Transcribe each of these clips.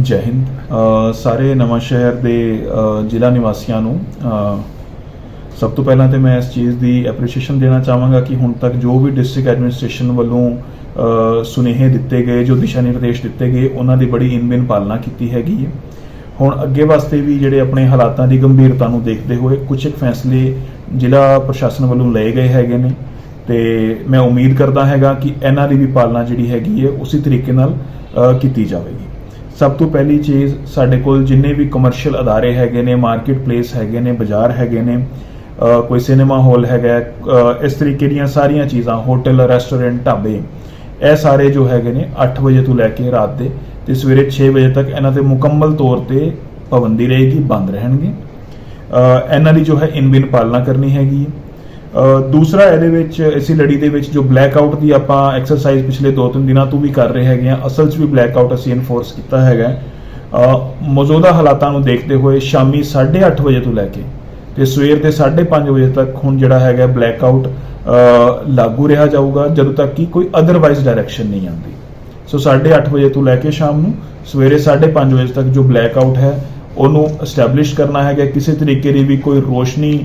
ਜੈ ਹਿੰਦ। ਸਾਰੇ ਨਵਾਂ ਸ਼ਹਿਰ ਦੇ ਜ਼ਿਲ੍ਹਾ ਨਿਵਾਸੀਆਂ ਨੂੰ ਸਭ ਤੋਂ ਪਹਿਲਾਂ ਤੇ ਮੈਂ ਇਸ ਚੀਜ਼ ਦੀ ਐਪਰੀਸ਼ੀਏਸ਼ਨ ਦੇਣਾ ਚਾਹਾਂਗਾ ਕਿ ਹੁਣ ਤੱਕ ਜੋ ਵੀ ਡਿਸਟ੍ਰਿਕਟ ਐਡਮਿਨਿਸਟ੍ਰੇਸ਼ਨ ਵੱਲੋਂ ਸੁਨੇਹੇ ਦਿੱਤੇ ਗਏ, ਜੋ ਦਿਸ਼ਾ ਨਿਰਦੇਸ਼ ਦਿੱਤੇ ਗਏ, ਉਹਨਾਂ ਦੀ ਬੜੀ ਇਨਬਿਨ ਪਾਲਣਾ ਕੀਤੀ ਹੈਗੀ ਹੈ। ਹੁਣ ਅੱਗੇ ਵਾਸਤੇ ਵੀ ਜਿਹੜੇ ਆਪਣੇ ਹਾਲਾਤਾਂ ਦੀ ਗੰਭੀਰਤਾ ਨੂੰ ਦੇਖਦੇ ਹੋਏ ਕੁਝ ਇੱਕ ਫੈਸਲੇ ਜ਼ਿਲ੍ਹਾ ਪ੍ਰਸ਼ਾਸਨ ਵੱਲੋਂ ਲਏ ਗਏ ਹੈਗੇ ਨੇ ਤੇ ਮੈਂ ਉਮੀਦ ਕਰਦਾ ਹੈਗਾ ਕਿ ਇਹਨਾਂ ਦੀ ਵੀ ਪਾਲਣਾ ਜਿਹੜੀ ਹੈਗੀ ਹੈ, ਉਸੇ ਤਰੀਕੇ ਨਾਲ ਕੀਤੀ ਜਾਵੇਗੀ। ਸਭ ਤੋਂ ਪਹਿਲੀ ਚੀਜ਼ ਸਾਡੇ ਕੋਲ ਜਿੰਨੇ ਵੀ ਕਮਰਸ਼ੀਅਲ ਅਦਾਰੇ ਹੈਗੇ ਨੇ ਮਾਰਕੀਟ ਪਲੇਸ ਹੈਗੇ ਨੇ, ਬਾਜ਼ਾਰ ਹੈਗੇ ਨੇ ਕੋਈ ਸਿਨੇਮਾ ਹਾਲ ਹੈਗਾ ਇਸ ਤਰੀਕੇ ਦੀਆਂ ਸਾਰੀਆਂ ਚੀਜ਼ਾਂ ਹੋਟਲ ਰੈਸਟੋਰੈਂਟ ਢਾਬੇ, ਇਹ ਸਾਰੇ ਜੋ ਹੈਗੇ ਨੇ 8 ਵਜੇ ਤੋਂ ਲੈ ਕੇ ਰਾਤ ਦੇ ਤੇ ਸਵੇਰੇ 6 ਵਜੇ ਤੱਕ ਇਹਨਾਂ ਤੇ ਮੁਕੰਮਲ ਤੌਰ ਤੇ ਪਾਬੰਦੀ ਰਹੇਗੀ, ਬੰਦ ਰਹਿਣਗੇ। ਇਹਨਾਂ ਦੀ ਜੋ ਹੈ ਇਨਬਿਨ ਪਾਲਣਾ ਕਰਨੀ ਹੈਗੀ ਹੈ। ਦੂਸਰਾ ਇਹਦੇ ਵਿੱਚ, ਇਸੇ ਲੜੀ ਦੇ ਵਿੱਚ ਜੋ ਬਲੈਕ ਆਊਟ ਦੀ ਆਪਾਂ ਐਕਸਰਸਾਈਜ਼ ਪਿਛਲੇ 2-3 ਦਿਨਾਂ ਤੋਂ ਵੀ ਕਰ ਰਹੇ ਹੈਗੇ ਆ, ਅਸਲ 'ਚ ਵੀ ਬਲੈਕ ਆਊਟ ਅਸੀਂ ਇਨਫੋਰਸ ਕੀਤਾ ਹੈਗਾ ਮੌਜੂਦਾ ਹਾਲਾਤਾਂ ਨੂੰ ਦੇਖਦੇ ਹੋਏ ਸ਼ਾਮੀ 8:30 ਵਜੇ ਤੋਂ ਲੈ ਕੇ ਤੇ ਸਵੇਰ ਦੇ 5:30 ਵਜੇ ਤੱਕ ਹੁਣ ਜਿਹੜਾ ਹੈਗਾ ਬਲੈਕ ਆਊਟ ਲਾਗੂ ਰਿਹਾ ਜਾਊਗਾ, ਜਦੋਂ ਤੱਕ ਕਿ ਕੋਈ ਅਦਰਵਾਈਜ਼ ਡਾਇਰੈਕਸ਼ਨ ਨਹੀਂ ਆਉਂਦੀ। ਸੋ 8:30 ਵਜੇ ਤੋਂ ਲੈ ਕੇ ਸ਼ਾਮ ਨੂੰ ਸਵੇਰੇ 5:30 ਵਜੇ ਤੱਕ ਜੋ ਬਲੈਕ ਆਊਟ ਹੈ, ਉਹਨੂੰ ਐਸਟੈਬਲਿਸ਼ ਕਰਨਾ ਹੈਗਾ, ਕਿਸੇ ਤਰੀਕੇ ਦੀ ਵੀ ਕੋਈ ਰੋਸ਼ਨੀ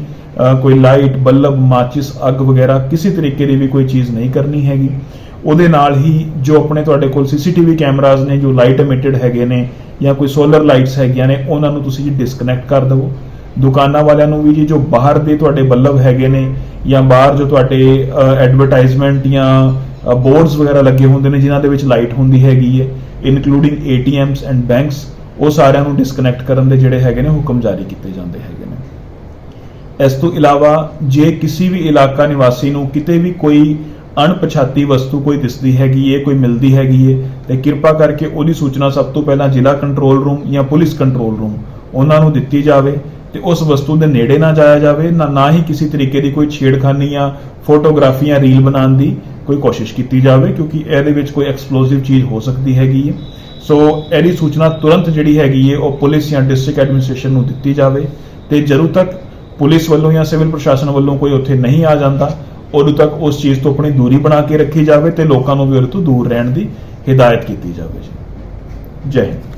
ਕੋਈ ਲਾਈਟ ਬੱਲਬ, ਮਾਚਿਸ, ਅੱਗ ਵਗੈਰਾ ਕਿਸੇ ਤਰੀਕੇ ਦੀ ਵੀ ਕੋਈ ਚੀਜ਼ ਨਹੀਂ ਕਰਨੀ ਹੈਗੀ। ਉਹਦੇ ਨਾਲ ਹੀ ਜੋ ਆਪਣੇ ਤੁਹਾਡੇ ਕੋਲ ਸੀਸੀਟੀਵੀ ਕੈਮਰਾਜ਼ ਨੇ, ਜੋ ਲਾਈਟ ਐਮਿਟਡ ਹੈਗੇ ਨੇ ਜਾਂ ਕੋਈ ਸੋਲਰ ਲਾਈਟਸ ਹੈਗੀਆਂ ਨੇ, ਉਹਨਾਂ ਨੂੰ ਤੁਸੀਂ ਜੀ ਡਿਸਕਨੈਕਟ ਕਰ ਦਿਵੋ। ਦੁਕਾਨਾਂ ਵਾਲਿਆਂ ਨੂੰ ਵੀ ਜੀ ਜੋ ਬਾਹਰ ਦੇ ਤੁਹਾਡੇ ਬੱਲਬ ਹੈਗੇ ਨੇ ਜਾਂ ਬਾਹਰ ਜੋ ਤੁਹਾਡੇ ਐਡਵਰਟਾਈਜ਼ਮੈਂਟ ਜਾਂ ਬੋਰਡਸ ਵਗੈਰਾ ਲੱਗੇ ਹੁੰਦੇ ਨੇ, ਜਿਨ੍ਹਾਂ ਦੇ ਵਿੱਚ ਲਾਈਟ ਹੁੰਦੀ ਹੈਗੀ ਹੈ ਇਨਕਲੂਡਿੰਗ ATMs ਐਂਡ ਬੈਂਕਸ ਉਹ ਸਾਰਿਆਂ ਨੂੰ ਡਿਸਕਨੈਕਟ ਕਰਨ ਦੇ ਜਿਹੜੇ ਹੈਗੇ ਨੇ, ਹੁਕਮ ਜਾਰੀ ਕੀਤੇ ਜਾਂਦੇ ਹੈਗੇ। ਇਸ ਤੋਂ ਇਲਾਵਾ ਜੇ ਕਿਸੇ ਵੀ ਇਲਾਕਾ ਨਿਵਾਸੀ ਨੂੰ ਕਿਤੇ ਵੀ ਕੋਈ ਅਣਪਛਾਤੀ ਵਸਤੂ ਕੋਈ ਦਿਸਦੀ ਹੈਗੀ ਏ, ਕੋਈ ਮਿਲਦੀ ਹੈਗੀ ਏ, ਤੇ ਕਿਰਪਾ ਕਰਕੇ ਉਹਦੀ ਸੂਚਨਾ ਸਭ ਤੋਂ ਪਹਿਲਾਂ ਜ਼ਿਲ੍ਹਾ ਕੰਟਰੋਲ ਰੂਮ ਜਾਂ ਪੁਲਿਸ ਕੰਟਰੋਲ ਰੂਮ ਉਹਨਾਂ ਨੂੰ ਦਿੱਤੀ ਜਾਵੇ ਤੇ ਉਸ ਵਸਤੂ ਦੇ ਨੇੜੇ ਨਾ ਜਾਇਆ ਜਾਵੇ, ਨਾ ਨਾ ਹੀ ਕਿਸੇ ਤਰੀਕੇ ਦੀ ਕੋਈ ਛੇੜਖਾਨੀ ਜਾਂ ਫੋਟੋਗ੍ਰਾਫੀ ਜਾਂ ਰੀਲ ਬਣਾਉਣ ਦੀ ਕੋਈ ਕੋਸ਼ਿਸ਼ ਕੀਤੀ ਜਾਵੇ, ਕਿਉਂਕਿ ਇਹਦੇ ਵਿੱਚ ਕੋਈ ਐਕਸਪਲੋਸਿਵ ਚੀਜ਼ ਹੋ ਸਕਦੀ ਹੈਗੀ ਹੈ ਸੋ ਇਹਦੀ ਸੂਚਨਾ ਤੁਰੰਤ ਜਿਹੜੀ ਹੈਗੀ ਹੈ ਉਹ ਪੁਲਿਸ ਜਾਂ ਡਿਸਟ੍ਰਿਕਟ ਐਡਮਿਨਿਸਟ੍ਰੇਸ਼ਨ ਨੂੰ ਦਿੱਤੀ ਜਾਵੇ ਤੇ ਜਦੋਂ ਤੱਕ ਪੁਲਿਸ ਵੱਲੋਂ ਜਾਂ ਸਿਵਲ ਪ੍ਰਸ਼ਾਸਨ ਵੱਲੋਂ ਕੋਈ ਉੱਥੇ ਨਹੀਂ ਆ ਜਾਂਦਾ, ਉਦੋਂ ਤੱਕ ਉਸ ਚੀਜ਼ ਤੋਂ ਆਪਣੀ ਦੂਰੀ ਬਣਾ ਕੇ ਰੱਖੀ ਜਾਵੇ ਤੇ ਲੋਕਾਂ ਨੂੰ ਵੀ ਉਹਦੇ ਤੋਂ ਦੂਰ ਰਹਿਣ ਦੀ ਹਿਦਾਇਤ ਕੀਤੀ ਜਾਵੇ ਜੀ। ਜੈ ਹਿੰਦ।